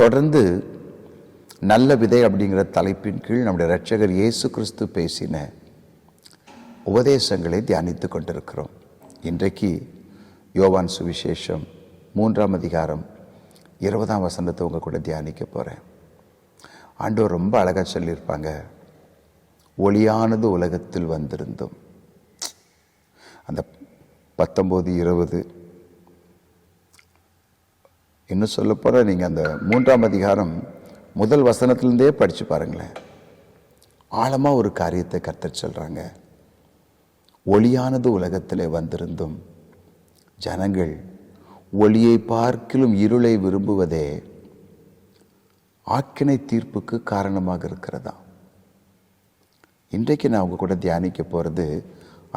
தொடர்ந்து நல்ல விதை அப்படிங்கிற தலைப்பின் கீழ் நம்முடைய ரட்சகர் இயேசு கிறிஸ்து பேசின உபதேசங்களை தியானித்து கொண்டிருக்கிறோம். இன்றைக்கு யோவான் சுவிசேஷம் மூன்றாம் அதிகாரம் இருபதாம் வசனத்தை உங்கள் கூட தியானிக்க போகிறேன் ஆண்டவர் ரொம்ப அழகாக சொல்லியிருப்பாங்க ஒளியானது உலகத்தில் வந்திருந்தோம். அந்த பத்தொம்போது இருபது இன்னும் சொல்ல போகிற நீங்கள் அந்த மூன்றாம் அதிகாரம் முதல் வசனத்துலேருந்தே படித்து பாருங்களேன். ஆழமாக ஒரு காரியத்தை கர்த்தர் சொல்கிறாங்க ஒளியானது உலகத்தில் வந்திருந்தும் ஜனங்கள் ஒளியை பார்க்கிலும் இருளை விரும்புவதே ஆக்கினை தீர்ப்புக்கு காரணமாக இருக்கிறதா? இன்றைக்கு நான் உங்க கூட தியானிக்க போகிறது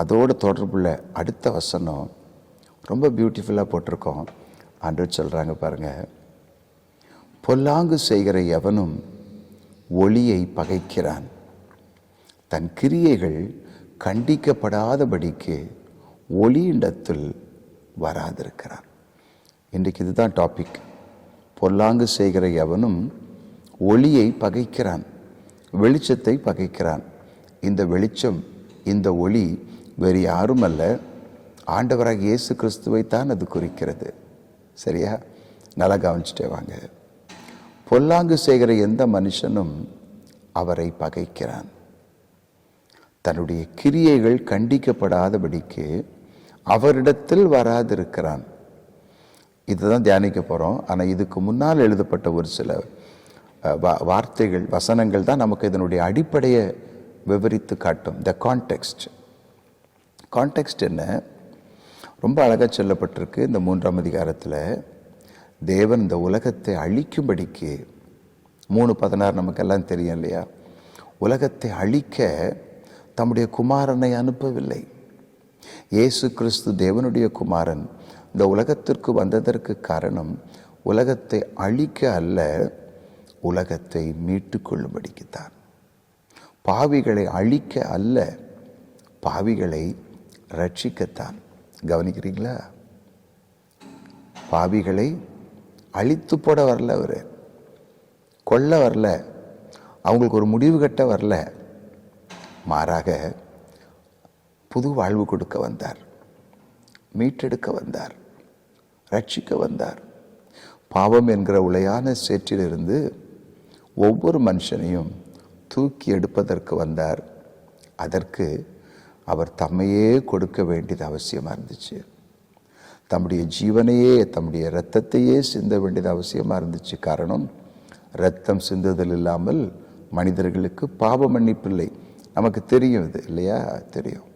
அதோட தொடர்புள்ள அடுத்த வசனம் ரொம்ப பியூட்டிஃபுல்லாக போட்டிருக்கோம். ஆண்டவர் சொல்கிறாங்க பாருங்கள் பொல்லாங்கு செய்கிற எவனும் ஒளியை பகைக்கிறான். தன் கிரியைகள் கண்டிக்கப்படாதபடிக்கு ஒளியிடத்தில் வராதிருக்கிறான். இன்றைக்கு இதுதான் டாபிக் பொல்லாங்கு செய்கிற எவனும் ஒளியை பகைக்கிறான் வெளிச்சத்தை பகைக்கிறான். இந்த வெளிச்சம் இந்த ஒளி வேறு யாரும் அல்ல ஆண்டவராக இயேசு கிறிஸ்துவை தான் அது குறிக்கிறது. சரியா? நல்லா கவனிச்சுட்டே வாங்க. பொல்லாங்கு செய்கிற எந்த மனுஷனும் அவரை பகைக்கிறான். தன்னுடைய கிரியைகள் கண்டிக்கப்படாதபடிக்கு அவரிடத்தில் வராதிருக்கிறான். இதுதான் தியானிக்க போகிறோம் ஆனால் இதுக்கு முன்னால் எழுதப்பட்ட ஒரு சில வார்த்தைகள் வசனங்கள் தான் நமக்கு இதனுடைய அடிப்படையை விவரித்து காட்டும். த கான்டெக்ஸ்ட் கான்டெக்ஸ்ட் என்ன? ரொம்ப அழகாக சொல்லப்பட்டிருக்கு இந்த மூன்றாம் அதிகாரத்தில் தேவன் இந்த உலகத்தை அழிக்கும்படிக்கு மூணு பதினாறு நமக்கெல்லாம் தெரியும் இல்லையா? உலகத்தை அழிக்க தம்முடைய குமாரனை அனுப்பவில்லை. இயேசு கிறிஸ்து தேவனுடைய குமாரன். இந்த உலகத்திற்கு வந்ததற்கு காரணம் உலகத்தை அழிக்க அல்ல உலகத்தை மீட்டு கொள்ளும்படிக்குத்தான் பாவிகளை அழிக்க அல்ல பாவிகளை ரட்சிக்கத்தான். கவனிக்கிறீங்களா? பாவிகளை அழித்து போட வரல அவர். கொல்ல வரல. அவங்களுக்கு ஒரு முடிவு கட்ட வரல. மாறாக புது வாழ்வு கொடுக்க வந்தார். மீட்டெடுக்க வந்தார். ரட்சிக்க வந்தார். பாவம் என்கிற உளையான சேற்றிலிருந்து ஒவ்வொரு மனுஷனையும் தூக்கி எடுப்பதற்கு வந்தார். அதற்கு அவர் தம்மையே கொடுக்க வேண்டியது அவசியமாக இருந்துச்சு. தம்முடைய ஜீவனையே தம்முடைய இரத்தத்தையே சிந்த வேண்டியது அவசியமாக இருந்துச்சு. காரணம் இரத்தம் சிந்துதல் இல்லாமல் மனிதர்களுக்கு பாவ மன்னிப்பில்லை நமக்கு தெரியும் இது இல்லையா? தெரியும்.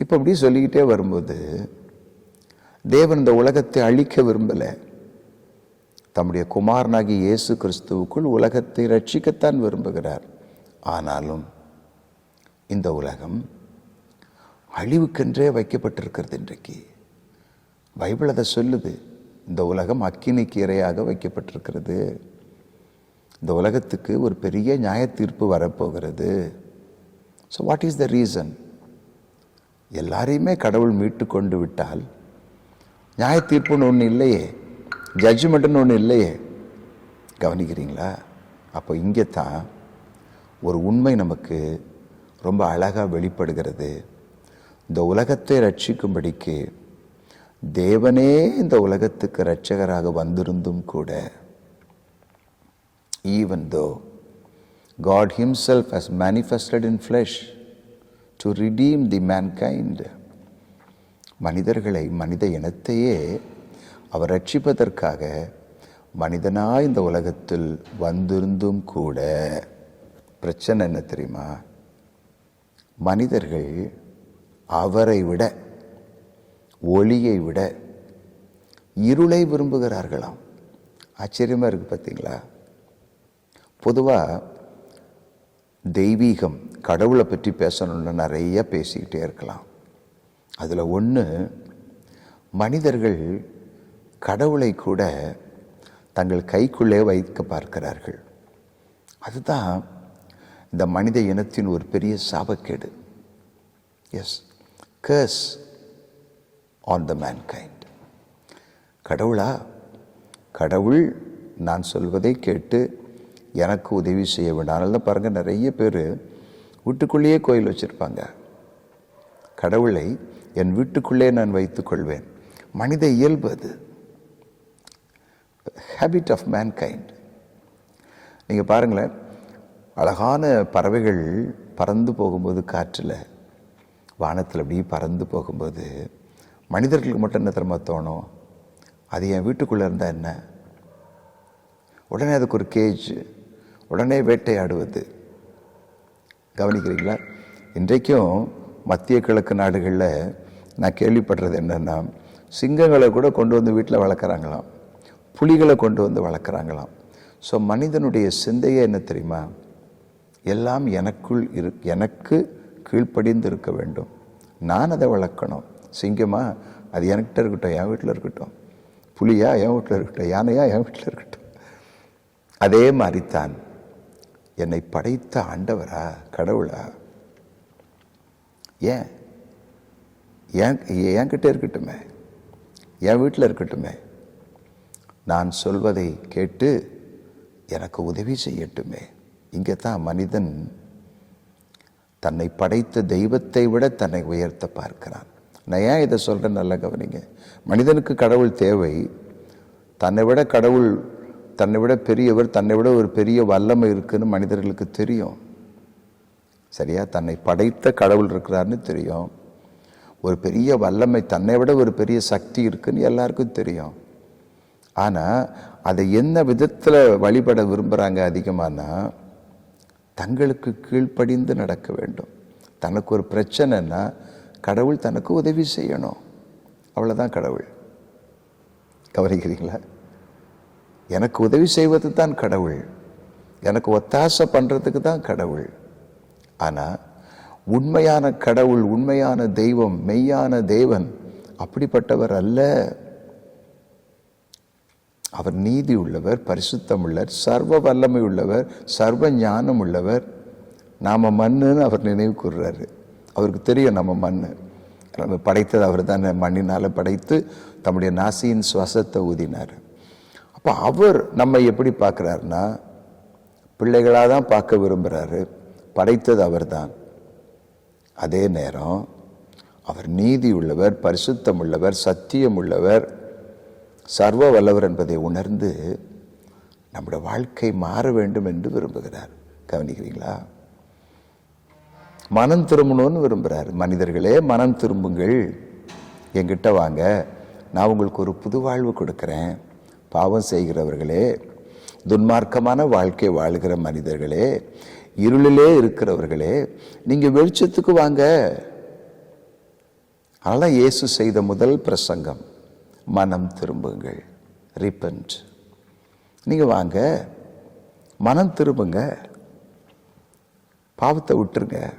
இப்போ அப்படி சொல்லிக்கிட்டே வரும்போது தேவன் இந்த உலகத்தை அழிக்க விரும்பலை. தம்முடைய குமாரனாகி இயேசு கிறிஸ்துவுக்குள் உலகத்தை ரட்சிக்கத்தான் விரும்புகிறார். ஆனாலும் இந்த உலகம் அழிவுக்கென்றே வைக்கப்பட்டிருக்கிறது இன்றைக்கு. பைபிள் அதை சொல்லுது. இந்த உலகம் அக்கினிக்கு இரையாக வைக்கப்பட்டிருக்கிறது. இந்த உலகத்துக்கு ஒரு பெரிய நியாய தீர்ப்பு வரப்போகிறது. So what is the reason எல்லாரையுமே கடவுள் மீட்டு கொண்டு விட்டால் நியாய தீர்ப்புன்னு ஒன்று இல்லையே ஜட்ஜ்மெண்ட்டுன்னு ஒன்று இல்லையே கவனிக்கிறீங்களா? அப்போ இங்கே தான் ஒரு உண்மை நமக்கு ரொம்ப அழகாக வெளிப்படுகிறது. இந்த உலகத்தை ரட்சிக்கும்படிக்கு தேவனே இந்த உலகத்துக்கு இரட்சகராக வந்திருந்தும் கூட even though God himself has manifested in flesh to redeem the mankind மனிதர்களை மனித இனத்தையே அவர் ரட்சிப்பதற்காக மனிதனாய் இந்த உலகத்தில் வந்திருந்தும் கூட. பிரச்சனை என்ன தெரியுமா? மனிதர்கள் அவரை விட ஒளியை விட இருளை விரும்புகிறார்களாம். ஆச்சரியமாக இருக்குது பார்த்தீங்களா பொதுவாக தெய்வீகம் கடவுளை பற்றி பேசணும்னு நிறைய பேசிக்கிட்டே இருக்கலாம். அதில் ஒன்று மனிதர்கள் கடவுளை கூட தங்கள் கைக்குள்ளே வைக்க பார்க்கிறார்கள். அதுதான் இந்த மனித இனத்தின் ஒரு பெரிய சாபக்கேடு. Is curse on the mankind கடவுளா? கடவுள் நான் சொல்வதை கேட்டு எனக்கு உதவி செய்ய வேண்டாம். அதனால தான் பாருங்கள் நிறைய பேர் வீட்டுக்குள்ளேயே கோயில் வச்சுருப்பாங்க. கடவுளை என் வீட்டுக்குள்ளே நான் வைத்துக்கொள்வேன் மனித இயல்பு அது. ஹேபிட் ஆஃப் மேன்கைண்ட் நீங்கள் பாருங்களேன் அழகான பறவைகள் பறந்து போகும்போது காற்றில் வானத்தில் அப்படியே பறந்து போகும்போது மனிதர்களுக்கு மட்டும் என்ன தெரியுமா தோணும்? அது என் வீட்டுக்குள்ளே இருந்தால் என்ன? உடனே அதுக்கு ஒரு கேஜ் உடனே வேட்டையாடுவது. கவனிக்கிறீங்களா? இன்றைக்கும் மத்திய கிழக்கு நாடுகளில் நான் கேள்விப்படுறது என்னென்னா சிங்கங்களை கூட கொண்டு வந்து வீட்டில் வளர்க்குறாங்களாம். புலிகளை கொண்டு வந்து வளர்க்குறாங்களாம். ஸோ மனிதனுடைய சிந்தையே என்ன தெரியுமா? எல்லாம் எனக்குள் இரு எனக்கு கீழ்ப்படிந்து இருக்க வேண்டும். நான் அதை வளர்க்கணும். சிங்கமா அது என்கிட்ட இருக்கட்டும் என் வீட்டில் இருக்கட்டும். புலியா என் வீட்டில் இருக்கட்டும். யானையா என் வீட்டில் இருக்கட்டும். அதே மாதிரித்தான் என்னை படைத்த ஆண்டவரா கடவுளா? ஏன்? ஏன் என்கிட்ட இருக்கட்டுமே? என் வீட்டில் இருக்கட்டுமே? நான் சொல்வதை கேட்டு எனக்கு உதவி செய்யட்டுமே? இங்கே தான் மனிதன் தன்னை படைத்த தெய்வத்தை விட தன்னை உயர்த்த பார்க்கிறான். நான் ஏன் இதை சொல்கிறேன் நல்லா கவனிங்க. மனிதனுக்கு கடவுள் தேவை. தன்னை விட கடவுள் தன்னை விட பெரியவர் தன்னை விட ஒரு பெரிய வல்லமை இருக்குன்னு மனிதர்களுக்கு தெரியும். சரியா? தன்னை படைத்த கடவுள் இருக்கிறாருன்னு தெரியும். ஒரு பெரிய வல்லமை தன்னை விட ஒரு பெரிய சக்தி இருக்குன்னு எல்லாருக்கும் தெரியும். ஆனால் அதை என்ன விதத்தில் வழிபட விரும்புகிறாங்க அதிகமானால் தங்களுக்கு கீழ்ப்படிந்து நடக்க வேண்டும். தனக்கு ஒரு பிரச்சனைன்னா கடவுள் தனக்கு உதவி செய்யணும். அவ்வளோதான் கடவுள். கவனிக்கிறீங்களா? எனக்கு உதவி செய்வது தான் கடவுள். எனக்கு ஒத்தாசை பண்ணுறதுக்கு தான் கடவுள். ஆனால் உண்மையான கடவுள் உண்மையான தெய்வம் மெய்யான தேவன் அப்படிப்பட்டவர் அல்ல. அவர் நீதி உள்ளவர் பரிசுத்தம் உள்ளவர் சர்வ வல்லமை உள்ளவர் சர்வ ஞானம் உள்ளவர் நாம் மண்ணுன்னு அவர் நினைவு கூறுறாரு. அவருக்கு தெரியும் நம்ம மண் நம்ம படைத்தது அவர் தான். மண்ணினால் படைத்து தம்முடைய நாசியின் சுவாசத்தை ஊதினார். அப்போ அவர் நம்ம எப்படி பார்க்குறாருனா பிள்ளைகளாக தான் பார்க்க விரும்புகிறாரு படைத்தது அவர்தான் அதே நேரம் அவர் நீதி உள்ளவர் பரிசுத்தம் உள்ளவர் சத்தியம் உள்ளவர் சர்வ வல்லவர் என்பதை உணர்ந்து நம்முடைய வாழ்க்கை மாற வேண்டும் என்று விரும்புகிறார். கவனிக்கிறீங்களா? மனம் திரும்பணும்னு விரும்புகிறார் மனிதர்களே மனம் திரும்புங்கள். என்கிட்ட வாங்க. நான் உங்களுக்கு ஒரு புது வாழ்வு கொடுக்குறேன். பாவம் செய்கிறவர்களே துன்மார்க்கமான வாழ்க்கை வாழ்கிற மனிதர்களே இருளிலே இருக்கிறவர்களே நீங்கள் வெளிச்சத்துக்கு வாங்க. அதெல்லாம் இயேசு செய்த முதல் பிரசங்கம். மனம் திரும்புங்கள். ரிப்பன்ட் நீங்கள் வாங்க. மனம் திரும்புங்க. பாவத்தை விட்டுருங்க.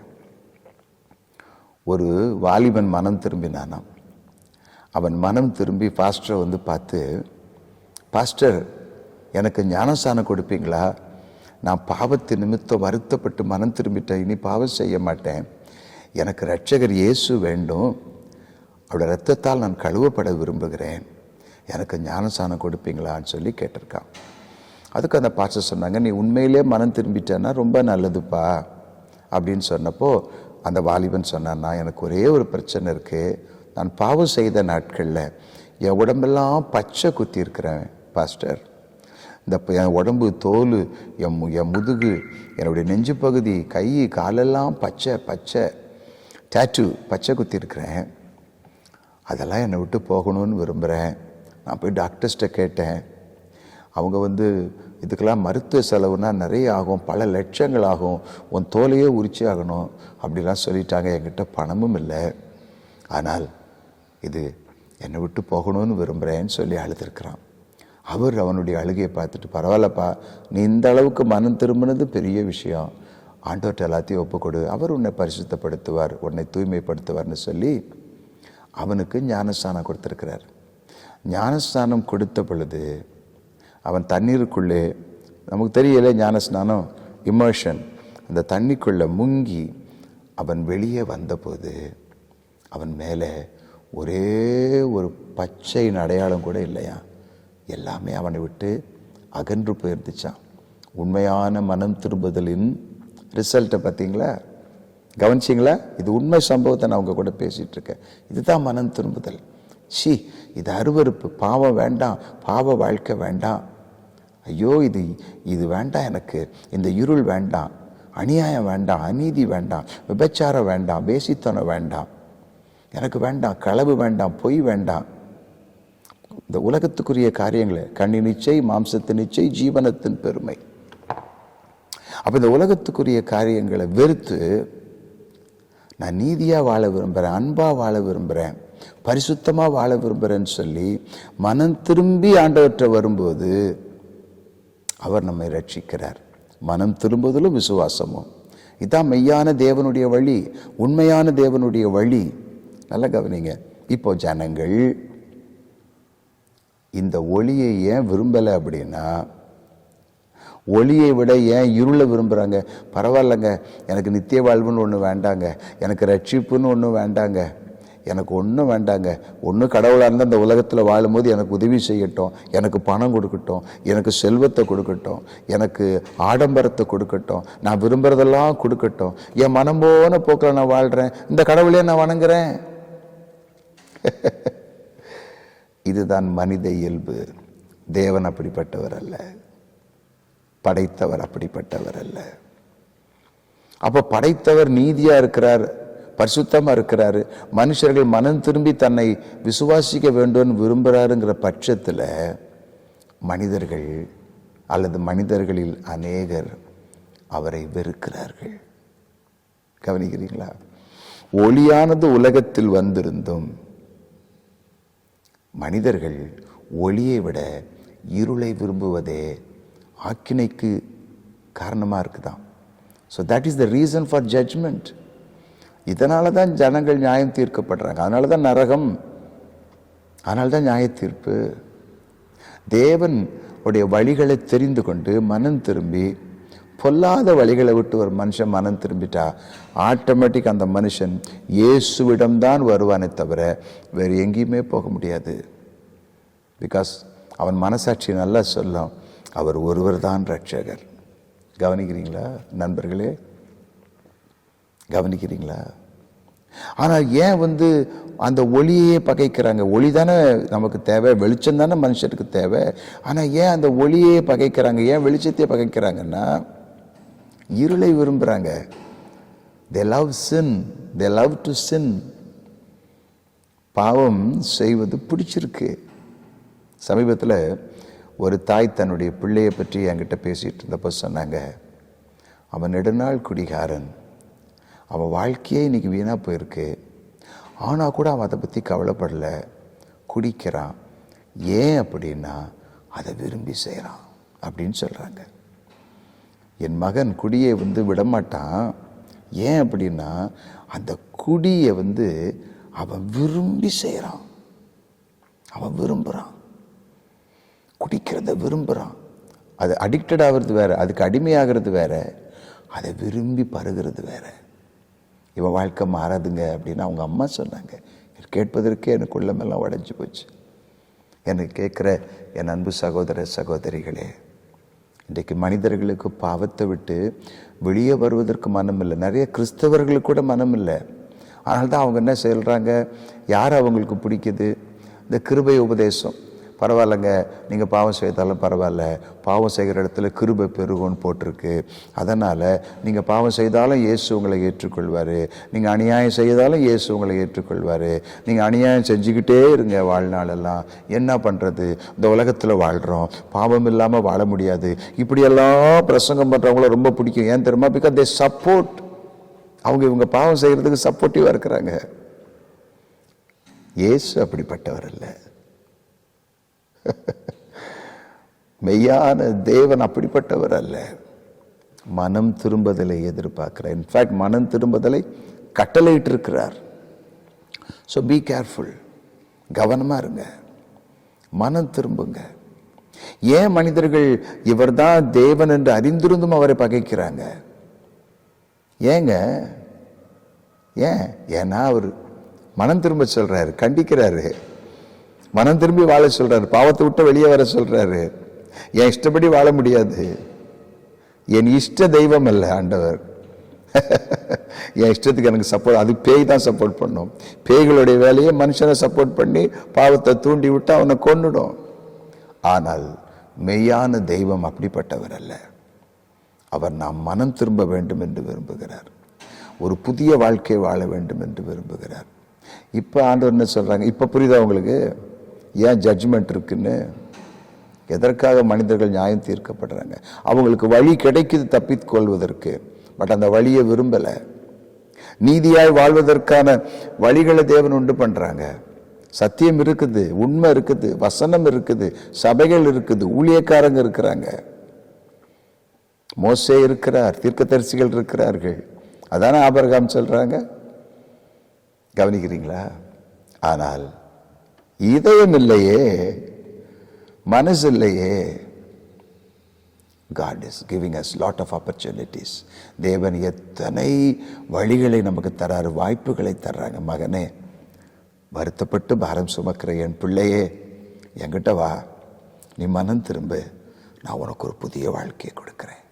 ஒரு வாலிபன் மனம் திரும்பினானாம். அவன் மனம் திரும்பி பாஸ்டரை வந்து பார்த்து பாஸ்டர் எனக்கு ஞானசானம் கொடுப்பீங்களா? நான் பாவத்து நிமித்தம் வருத்தப்பட்டு மனம் திரும்பிட்டேன். இனி பாவம் செய்ய மாட்டேன். எனக்கு ரட்சகர் இயேசு வேண்டும். அவருடைய ரத்தத்தால் நான் கழுவப்பட விரும்புகிறேன். எனக்கு ஞானசானம் கொடுப்பீங்களான்னு சொல்லி கேட்டிருக்கான். அதுக்கு அந்த பாஸ்டர் சொன்னாங்க நீ உண்மையிலே மனம் திரும்பிட்டேன்னா ரொம்ப நல்லதுப்பா. அப்படின்னு சொன்னப்போ அந்த வாலிபன் சொன்னான்னா எனக்கு ஒரே ஒரு பிரச்சனை இருக்குது நான் பாவம் செய்த நாட்களில் என் உடம்பெல்லாம் பச்சை குத்தி இருக்கிறேன் பாஸ்டர். இந்த என் உடம்பு தோல் என் மு- என் முதுகு என்னுடைய நெஞ்சு பகுதி கை காலெல்லாம் பச்சை பச்சை. டேட்டு பச்சை குத்தி இருக்கிறேன் அதெல்லாம் என்னை விட்டு போகணும்னு விரும்புகிறேன் நான் போய் டாக்டர்ஸ்கிட்ட கேட்டேன். அவங்க வந்து இதுக்கெல்லாம் மருத்துவ செலவுனா நிறைய ஆகும் பல லட்சங்கள் ஆகும். உன் தோலையே உரிச்சி ஆகணும். அப்படிலாம் சொல்லிட்டாங்க. என்கிட்ட பணமும் இல்லை. ஆனால் இது என்னை விட்டு போகணும்னு விரும்புகிறேன்னு சொல்லி அழுதுருக்கிறான். அவர் அவனுடைய அழுகையை பார்த்துட்டு பரவாயில்லப்பா நீ இந்த அளவுக்கு மனம் திரும்பினது பெரிய விஷயம். ஆண்டோட்ட எல்லாத்தையும் ஒப்புக்கொடு. அவர் உன்னை பரிசுத்தப்படுத்துவார் உன்னை தூய்மைப்படுத்துவார்னு சொல்லி அவனுக்கு ஞானஸ்தானம் கொடுத்துருக்கிறார். ஞானஸ்தானம் கொடுத்த பொழுது அவன் தண்ணீருக்குள்ளே நமக்கு தெரியல ஞானஸ்நானம் இமோஷன் அந்த தண்ணிக்குள்ளே முங்கி அவன் வெளியே வந்தபோது அவன் மேலே ஒரே ஒரு பச்சையின் அடையாளம் கூட இல்லையா? எல்லாமே அவனை விட்டு அகன்று போயிருந்துச்சான் உண்மையான மனம் திரும்புதலின் ரிசல்ட்டை பார்த்தீங்களா? கவனிச்சிங்களா? இது உண்மை சம்பவத்தை நான் அவங்க கூட பேசிகிட்டு இருக்கேன் இதுதான் மனம் திரும்புதல். சி இது அருவருப்பு. பாவம் வேண்டாம். பாவ வாழ்க்கை வேண்டாம். ஐயோ இது இது வேண்டாம் எனக்கு. இந்த இருள் வேண்டாம். அநியாயம் வேண்டாம். அநீதி வேண்டாம். விபச்சாரம் வேண்டாம். பேசித்தனம் வேண்டாம். எனக்கு வேண்டாம். களவு வேண்டாம். பொய் வேண்டாம். இந்த உலகத்துக்குரிய காரியங்களை. கண்ணி நிச்சை மாம்சத்து நிச்சை ஜீவனத்தின் பெருமை. அப்போ இந்த உலகத்துக்குரிய காரியங்களை வெறுத்து நான் நீதியாக வாழ விரும்புகிறேன் அன்பாக வாழ விரும்புகிறேன் பரிசுத்தமாக வாழ விரும்புகிறேன்னு சொல்லி மனம் திரும்பி ஆண்டவற்றை வரும்போது அவர் நம்மை ரட்சிக்கிறார். மனம் திரும்புதலும் விசுவாசமும். இதான் மெய்யான தேவனுடைய வழி உண்மையான தேவனுடைய வழி. நல்லா கவனிங்க. இப்போ ஜனங்கள் இந்த ஒளியை ஏன் விரும்பலை அப்படின்னா ஒளியை விட ஏன் இருளை விரும்புகிறாங்க பரவாயில்லைங்க. எனக்கு நித்திய வாழ்வுன்னு ஒன்று வேண்டாங்க. எனக்கு ரட்சிப்புன்னு ஒன்று வேண்டாங்க. எனக்கு ஒன்றும் வேண்டாங்க. ஒன்று கடவுளாக இருந்தால் அந்த உலகத்தில் வாழும்போது எனக்கு உதவி செய்யட்டும். எனக்கு பணம் கொடுக்கட்டும். எனக்கு செல்வத்தை கொடுக்கட்டும். எனக்கு ஆடம்பரத்தை கொடுக்கட்டும். நான் விரும்புகிறதெல்லாம் கொடுக்கட்டும். என் மனம் போன போக்கில் நான் வாழ்கிறேன் இந்த கடவுளையே நான் வணங்குறேன். இதுதான் மனித இயல்பு. தேவன் அப்படிப்பட்டவர் அல்ல. படைத்தவர் அப்படிப்பட்டவர் அல்ல அப்போ படைத்தவர் நீதியாக இருக்கிறார் பரிசுத்தமாக இருக்கிறாரு மனுஷர்கள் மனம் திரும்பி தன்னை விசுவாசிக்க வேண்டும்னு விரும்புகிறாருங்கிற பட்சத்தில் மனிதர்கள் அல்லது மனிதர்களில் அநேகர் அவரை வெறுக்கிறார்கள். கவனிக்கிறீங்களா? ஒளியானது உலகத்தில் வந்திருந்தும் மனிதர்கள் ஒளியை விட இருளை விரும்புவதே ஆக்கினைக்கு காரணமாக இருக்குதான் so that is the reason for judgment இதனால தான் ஜனங்கள் நியாயம் தீர்க்கப்படுறாங்க. அதனால தான் நரகம். அதனால தான் நியாய தீர்ப்பு. தேவன் உடைய வழிகளை தெரிந்து கொண்டு மனம் திரும்பி பொல்லாத வழிகளை விட்டு ஒரு மனுஷன் மனம் திரும்பிட்டா ஆட்டோமேட்டிக் அந்த மனுஷன் இயேசுவிடம்தான் வருவானே தவிர வேறு எங்கேயுமே போக முடியாது. பிகாஸ் அவன் மனசாட்சி நல்லா சொல்லும். அவர் ஒருவர் தான் ரட்சகர் கவனிக்கிறீங்களா நண்பர்களே? கவனிக்கிறீங்களா? ஆனால் ஏன் வந்து அந்த ஒளியே பகைக்கிறாங்க? ஒளி தானே நமக்கு தேவை வெளிச்சம் தானே மனுஷருக்கு தேவை. ஆனால் ஏன் அந்த ஒளியே பகைக்கிறாங்க? ஏன் வெளிச்சத்தையே பகைக்கிறாங்கன்னா இருளை விரும்புகிறாங்க they love sin they love to sin பாவம் செய்வது பிடிச்சிருக்கு. சமீபத்தில் ஒரு தாய் தன்னுடைய பிள்ளையை பற்றி என்கிட்ட பேசிகிட்டு இருந்தப்போ சொன்னாங்க அவன் நெடுநாள் குடிகாரன். அவன் வாழ்க்கையே இன்னைக்கு வீணாக போயிருக்கு. ஆனால் கூட அவன் அதை பற்றி கவலைப்படலை. குடிக்கிறான். ஏன் அப்படின்னா அதை விரும்பி செய்கிறான் அப்படின்னு சொல்கிறாங்க என் மகன் குடியை வந்து விடமாட்டான். ஏன் அப்படின்னா அந்த குடியை வந்து அவன் விரும்பி செய்கிறான் அவன் விரும்புகிறான் குடிக்கிறத விரும்புகிறான் அது அடிக்டட் ஆகிறது வேறு அதுக்கு அடிமையாகிறது வேறு அதை விரும்பி பருகிறது வேறு. இவன் வாழ்க்கை மாறாதுங்க அப்படின்னு அவங்க அம்மா சொன்னாங்க. கேட்பதற்கே எனக்கு உள்ளமெல்லாம் உடஞ்சி போச்சு. எனக்கு கேட்குற என் அன்பு சகோதர சகோதரிகளே இன்றைக்கு மனிதர்களுக்கு பாவத்தை விட்டு வெளியே வருவதற்கு மனம் இல்லை நிறைய கிறிஸ்தவர்களுக்கு கூட மனம் இல்லை அதனால தான் அவங்க என்ன சொல்கிறாங்க யார் அவங்களுக்கு பிடிக்குது? இந்த கிருபை உபதேசம். பரவாயில்லைங்க. நீங்கள் பாவம் செய்தாலும் பரவாயில்ல. பாவம் செய்கிற இடத்துல கிருபை பெருகும்னு போட்டிருக்கு. அதனால் நீங்கள் பாவம் செய்தாலும் இயேசு உங்களை ஏற்றுக்கொள்வார். நீங்கள் அநியாயம் செய்தாலும் இயேசு உங்களை ஏற்றுக்கொள்வார். நீங்கள் அநியாயம் செஞ்சுக்கிட்டே இருங்க வாழ்நாளெல்லாம். என்ன பண்ணுறது இந்த உலகத்தில் வாழ்கிறோம் பாவம் இல்லாமல் வாழ முடியாது. இப்படியெல்லாம் பிரசங்கம் பண்ணுறவங்கள ரொம்ப பிடிக்கும். ஏன் தெரியுமா? பிகாஸ் தே சப்போர்ட் அவங்க இவங்க பாவம் செய்கிறதுக்கு சப்போர்ட்டிவாக இருக்கிறாங்க. இயேசு அப்படிப்பட்டவர் இல்லை மெய்யான தேவன் அப்படிப்பட்டவர் அல்ல. மனம் திரும்புதலை எதிர்பார்க்கிறார். இன்ஃபேக்ட் மனம் திரும்புதலை கட்டளையிட்டிருக்கிறார். ஸோ பி கேர்ஃபுல் கவனமாக இருங்க. மனம் திரும்புங்க. ஏன் மனிதர்கள் இவர்தான் தேவன் என்று அறிந்திருந்தும் அவரை பகைக்கிறாங்க? ஏங்க? ஏன்? ஏன்னா அவர் மனம் திரும்ப சொல்கிறாரு கண்டிக்கிறாரு. மனம் திரும்பி வாழ சொல்கிறார் பாவத்தை விட்டு வெளியே வர சொல்கிறாரு என் இஷ்டப்படி வாழ முடியாது. என் இஷ்ட தெய்வம் அல்ல ஆண்டவர். என் இஷ்டத்துக்கு எனக்கு சப்போர்ட் அது பேய் தான் சப்போர்ட் பண்ணும். பேய்களுடைய வேலையை மனுஷனை சப்போர்ட் பண்ணி பாவத்தை தூண்டி விட்டு அவனை கொண்டுடும் ஆனால் மெய்யான தெய்வம் அப்படிப்பட்டவர் அல்ல. அவர் நாம் மனம் திரும்ப வேண்டும் என்று விரும்புகிறார். ஒரு புதிய வாழ்க்கை வாழ வேண்டும் என்று விரும்புகிறார். இப்போ ஆண்டவர் என்ன சொல்கிறாங்க இப்போ புரியுதா உங்களுக்கு? ஏன் ஜட்ஜ்மெண்ட் இருக்குன்னு? எதற்காக மனிதர்கள் நியாயம் தீர்க்கப்படுறாங்க? அவங்களுக்கு வழி கிடைக்குது தப்பித்துக்கொள்வதற்கு பட் அந்த வழியை விரும்பலை. நீதியாய் வாழ்வதற்கான வழிகளை தேவன் உண்டு பண்ணுறாங்க சத்தியம் இருக்குது உண்மை இருக்குது வசனம் இருக்குது சபைகள் இருக்குது ஊழியக்காரங்க இருக்கிறாங்க. மோசே இருக்கிறார் தீர்க்கதரிசிகள் இருக்கிறார்கள். அதானே ஆபரகாம் சொல்கிறாங்க கவனிக்கிறீங்களா? ஆனால் இதயம் இல்லையே மனசு இல்லையே God is giving us lot of opportunities தேவன் எத்தனை வழிகளை நமக்கு தராரு வாய்ப்புகளை தர்றாங்க. மகனே வருத்தப்பட்டு பாரம் சுமக்கிற என் பிள்ளையே என்கிட்ட வா. நீ மனம் திரும்ப. நான் உனக்கு ஒரு புதிய வாழ்க்கையை கொடுக்குறேன்.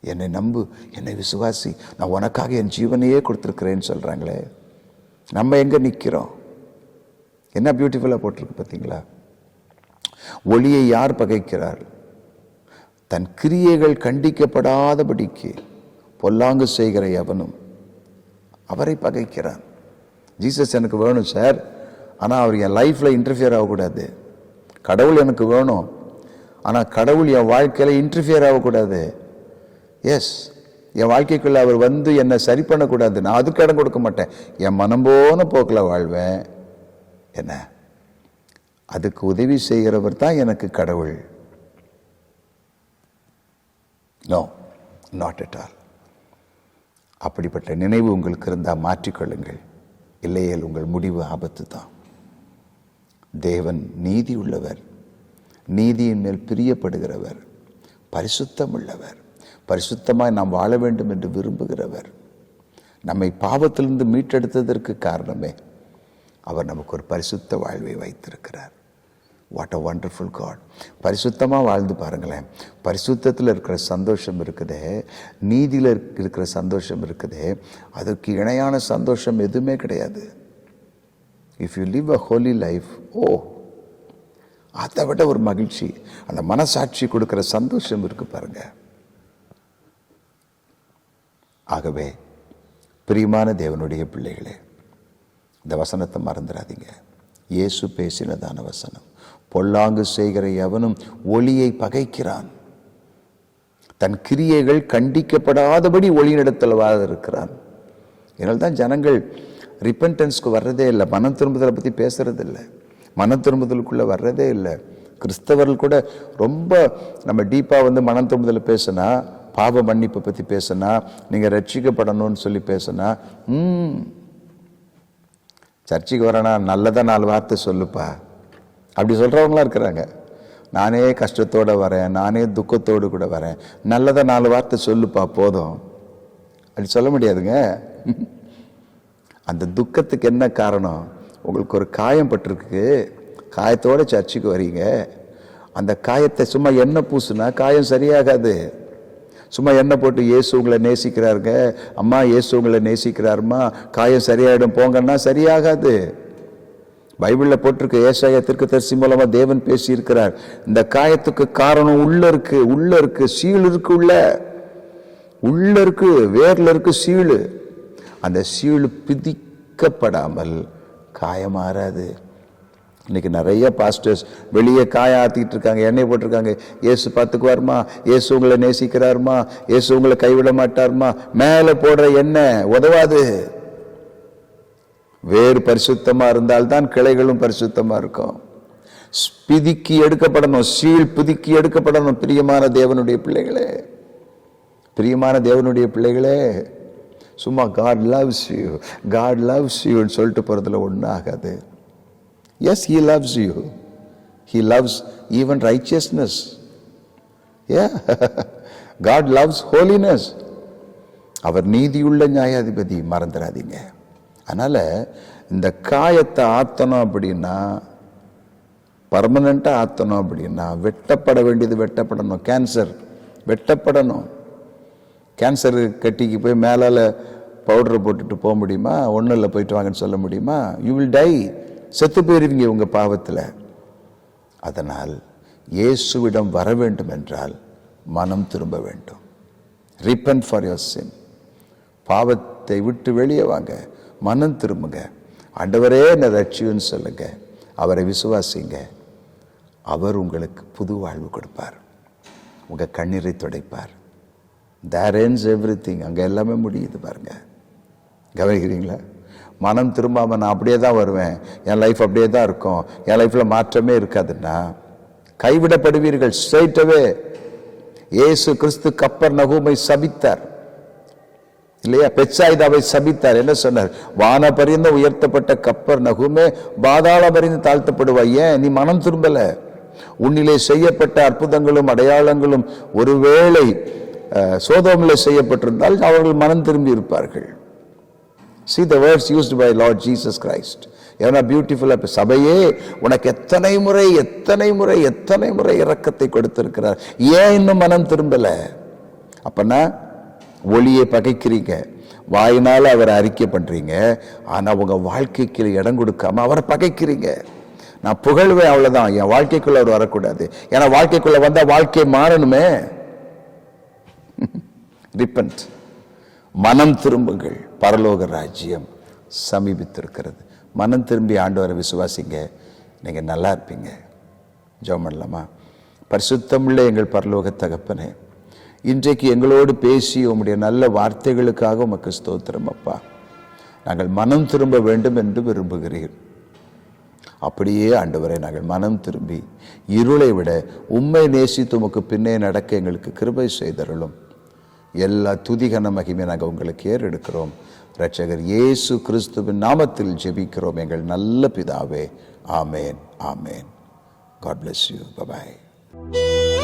என்னை நம்பு என்னை விசுவாசி. நான் உனக்காக என் ஜீவனையே கொடுத்துருக்குறேன்னு சொல்கிறாங்களே நம்ம எங்கே நிற்கிறோம் என்ன பியூட்டிஃபுல்லாக போட்டிருக்கு பார்த்தீங்களா? ஒளியை யார் பகைக்கிறார்? தன் கிரியைகள் கண்டிக்கப்படாதபடிக்கு பொல்லாங்கு செய்கிற எவனும் அவரை பகைக்கிறான். ஜீசஸ் எனக்கு வேணும் சார் ஆனால் அவர் என் லைஃப்பில் இன்டர்ஃபியர் ஆகக்கூடாது. கடவுள் எனக்கு வேணும். ஆனால் கடவுள் என் வாழ்க்கையில் இன்டர்ஃபியர் ஆகக்கூடாது. எஸ் என் வாழ்க்கைக்குள்ளே அவர் வந்து என்னை சரி பண்ணக்கூடாது. நான் அதுக்கு இடம் கொடுக்க மாட்டேன். என் மனம் போன போக்கில் வாழ்வேன். என்ன? அதுக்கு உதவி செய்கிறவர் தான் எனக்கு கடவுள். நோ நாட் அட் ஆல் அப்படிப்பட்ட நினைவு உங்களுக்கு இருந்தால் மாற்றிக்கொள்ளுங்கள். இல்லையேல் உங்கள் முடிவு ஆபத்து தான் தேவன் நீதி உள்ளவர். நீதியின் மேல் பிரியப்படுகிறவர். பரிசுத்தம் உள்ளவர் பரிசுத்தமாய் நாம் வாழ வேண்டும் என்று விரும்புகிறவர். நம்மை பாவத்திலிருந்து மீட்டெடுத்ததற்கு காரணமே அவர் நமக்கு ஒரு பரிசுத்த வாழ்வை வைத்திருக்கிறார். வாட் அ வண்டர்ஃபுல் காட் பரிசுத்தமாக வாழ்ந்து பாருங்களேன். பரிசுத்தத்தில் இருக்கிற சந்தோஷம் இருக்குதே. நீதியில் இருக்கிற சந்தோஷம் இருக்குதே. அதுக்கு இணையான சந்தோஷம் எதுவுமே கிடையாது. If you live a holy life ஓ அதை விட ஒரு மகிழ்ச்சி. அந்த மனசாட்சி கொடுக்குற சந்தோஷம் இருக்கு பாருங்க. ஆகவே பிரியமான தேவனுடைய பிள்ளைகளே இந்த வசனத்தை மறந்துடாதீங்க. இயேசு பேசினதான வசனம். பொல்லாங்கு செய்கிற எவனும் ஒளியை பகைக்கிறான். தன் கிரியைகள் கண்டிக்கப்படாதபடி ஒளி நடத்தல் இருக்கிறான். இதனால் தான் ஜனங்கள் ரிப்பன்டன்ஸ்க்கு வர்றதே இல்லை. மனம் திரும்புதலை பற்றி பேசுறது இல்லை மனம் திரும்புதலுக்குள்ளே வர்றதே இல்லை. கிறிஸ்தவர்கள் கூட ரொம்ப நம்ம டீப்பாக வந்து மனம் திரும்புதலை பேசுனா பாவ மன்னிப்பை பற்றி பேசுனா நீங்கள் ரட்சிக்கப்படணும்னு சொல்லி பேசுனா ம் சர்ச்சுக்கு வரேனா நல்லதாக நாலு வார்த்தை சொல்லுப்பா. அப்படி சொல்கிறவங்களாம் இருக்கிறாங்க. நானே கஷ்டத்தோடு வரேன் நானே துக்கத்தோடு கூட வரேன். நல்லதாக நாலு வார்த்தை சொல்லுப்பா போதும். அப்படி சொல்ல முடியாதுங்க. அந்த துக்கத்துக்கு என்ன காரணம்? உங்களுக்கு ஒரு காயம் பட்டிருக்கு காயத்தோட சர்ச்சுக்கு வரீங்க. அந்த காயத்தை சும்மா எண்ணெய் பூசுனா காயம் சரியாகாது. சும்மா எண்ணெய் போட்டு இயேசு உங்களை நேசிக்கிறாருங்க. அம்மா இயேசு உங்களை நேசிக்கிறாருமா? காயம் சரியாயிடும் போங்கன்னா சரியாகாது. பைபிளில் போட்டிருக்க ஏசாயா தரிசி மூலமாக தேவன் பேசியிருக்கிறார். இந்த காயத்துக்கு காரணம் உள்ள இருக்கு உள்ள இருக்கு சீல் இருக்கு உள்ள. உள்ள இருக்கு வேர்ல இருக்கு சீழு அந்த சீழு பிதிக்கப்படாமல் காயமாறாது. இன்னைக்கு நிறைய பாஸ்டர்ஸ் வெளியே காய ஆத்திட்டு இருக்காங்க எண்ணெய் போட்டிருக்காங்க. இயேசு பார்த்துக்குவாருமா? இயேசு உங்களை நேசிக்கிறாருமா? இயேசு உங்களை கைவிட மாட்டாருமா? மேலே போடுற எண்ணெய் உதவாது. வேறு பரிசுத்தமாக இருந்தால்தான் கிளைகளும் பரிசுத்தமாக இருக்கும். பிதுக்கி எடுக்கப்படணும் சீல் பிதுக்கி எடுக்கப்படணும் பிரியமான தேவனுடைய பிள்ளைகளே. பிரியமான தேவனுடைய பிள்ளைகளே சும்மா God loves you God loves யூன்னு சொல்லிட்டு போகிறதுல ஒன்றும் Yes, yes he loves you loves loves even righteousness God God loves holiness அவர் நீதியுள்ள நியாயாதிபதி மறந்துடாதீங்க. அதனால் இந்த காயத்தை ஆத்தணும் அப்படின்னா பர்மனண்ட்டாக ஆற்றணும் அப்படின்னா வெட்டப்பட வேண்டியது வெட்டப்படணும். கேன்சர் வெட்டப்படணும். கேன்சர் கட்டிக்கு போய் மேலால் பவுடரை போட்டுட்டு போக முடியுமா? ஒன்றும் இல்லை போயிட்டு வாங்கன்னு சொல்ல முடியுமா? யூ வில் டை செத்து போயிருவீங்க உங்கள் பாவத்தில். அதனால் இயேசுவிடம் வர வேண்டும் என்றால் மனம் திரும்ப வேண்டும். ரிப்பன் ஃபார் யோர் சின் பாவத்தை விட்டு வெளியே வாங்க. மனம் திரும்புங்க. ஆண்டவரே என்ன ரட்சியுன்னு சொல்லுங்க. அவரை விசுவாசிங்க. அவர் உங்களுக்கு புது வாழ்வு கொடுப்பார். உங்கள் கண்ணீரை துடைப்பார். தேர் ends எவ்ரி திங் அங்கே எல்லாமே முடியுது பாருங்க. கவனிக்கிறீங்களா? மனம் திரும்பாமல் நான் அப்படியே தான் வருவேன். என் லைஃப் அப்படியே தான் இருக்கும். என் லைஃப்பில் மாற்றமே இருக்காதுன்னா கைவிடப்படுவீர்கள் ஸ்ட்ரைட்டவே இயேசு கிறிஸ்து கப்பர் நகூமை சபித்தார். இல்லையா? பெச்சாயுதாவை சபித்தார். என்ன சொன்னார்? வான பரிந்து உயர்த்தப்பட்ட கப்பர் நகுமே பாதாள பரிந்து தாழ்த்தப்படுவாய். ஏன்? நீ மனம் திரும்பல. உன்னிலே செய்யப்பட்ட அற்புதங்களும் அடையாளங்களும் ஒருவேளை அஹ், சோதோமிலே செய்யப்பட்டிருந்தால் அவர்கள் மனம் திரும்பி இருப்பார்கள். See the words used by Lord Jesus Christ ஏன்னா பியூட்டிஃபுல்லாக இப்போ சபையே உனக்கு எத்தனை முறை எத்தனை முறை எத்தனை முறை இறக்கத்தை கொடுத்துருக்கிறார். ஏன் இன்னும் மனம் திரும்பலை? அப்போன்னா ஒளியை பகைக்கிறீங்க. வாயினால் அவரை அறிக்கை பண்ணுறீங்க ஆனால் உங்கள் வாழ்க்கைக்கு இடம் கொடுக்காம அவரை பகைக்கிறீங்க. நான் புகழ்வேன் அவ்வளோதான் என் வாழ்க்கைக்குள்ள அவர் வரக்கூடாது. ஏன்னா வாழ்க்கைக்குள்ளே வந்தால் வாழ்க்கையை மாறணுமே. ரிப்பன்ட் மனம் திரும்புங்கள். பரலோக ராஜ்யம் சமீபித்திருக்கிறது. மனம் திரும்பி ஆண்டவரை விசுவாசிங்க. நீங்கள் நல்லா இருப்பீங்க. ஜோம் பண்ணலாமா? பரிசுத்தமுள்ள எங்கள் பரலோக தகப்பனே இன்றைக்கு எங்களோடு பேசி உம்முடைய நல்ல வார்த்தைகளுக்காக உமக்கு ஸ்தோத்திரம் அப்பா. நாங்கள் மனம் திரும்ப வேண்டும் என்று விரும்புகிறீர் அப்படியே ஆண்டவரை நாங்கள் மனம் திரும்பி இருளை விட உம்மை நேசித்து உமக்கு பின்னே நடக்க எங்களுக்கு கிருபை செய்தருளும். எல்லா துதிகன மகிமை நாங்கள் உங்களுக்கு ஏறெடுக்கிறோம். ரட்சகர் இயேசு கிறிஸ்துவின் நாமத்தில் ஜெபிக்கிறோம் எங்கள் நல்ல பிதாவே. ஆமேன் ஆமேன். God bless you bye